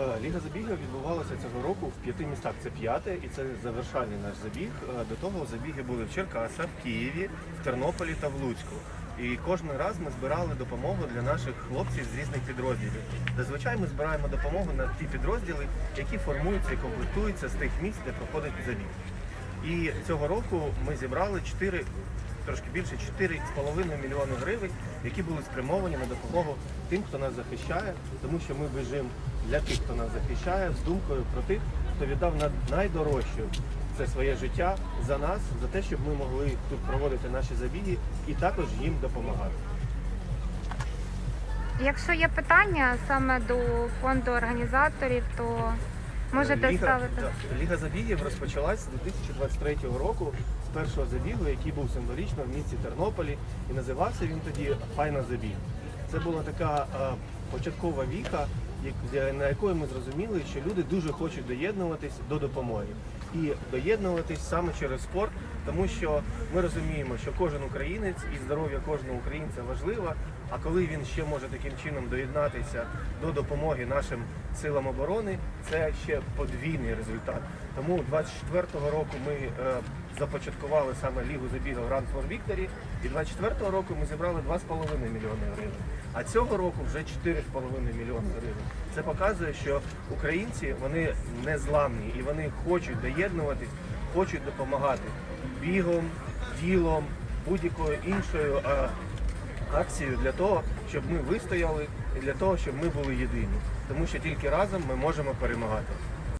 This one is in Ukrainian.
Е, Ліга забігів відбувалася цього року в п'яти містах. Це п'яте, і це завершальний наш забіг. Е, До того забіги були в Черкасах, в Києві, в Тернополі та в Луцьку. І кожен раз ми збирали допомогу для наших хлопців з різних підрозділів. Зазвичай ми збираємо допомогу на ті підрозділи, які формуються і комплектуються з тих місць, де проходить забіг. І цього року ми зібрали 4, трошки більше 4,5 мільйони гривень, які були спрямовані на допомогу тим, хто нас захищає, тому що ми біжимо для тих, хто нас захищає, з думкою про тих, хто віддав найдорожче це своє життя за нас, за те, щоб ми могли тут проводити наші забіги і також їм допомагати. Якщо є питання саме до фонду організаторів, то можете Ліга, ставити. Ліга забігів розпочалась з 2023 року з першого забігу, який був символічно в місті Тернополі, і називався він тоді Файна забіг. Це була така е, початкова віха, як- на якої ми зрозуміли, що люди дуже хочуть доєднуватись до допомоги. І доєднуватись саме через спорт, тому що ми розуміємо, що кожен українець і здоров'я кожного українця важливо. А коли він ще може таким чином доєднатися до допомоги нашим силам оборони, це ще подвійний результат. Тому 24-го року ми е, започаткували саме лігу забігів Run for Victory, і 24-го року ми зібрали 2,5 мільйони гривень. А цього року вже 4,5 мільйони гривень. Це показує, що українці вони не зламні і вони хочуть доєднуватись, хочуть допомагати бігом, ділом, будь-якою іншою е, акцією для того, щоб ми вистояли і для того, щоб ми були єдині. Тому що тільки разом ми можемо перемагати.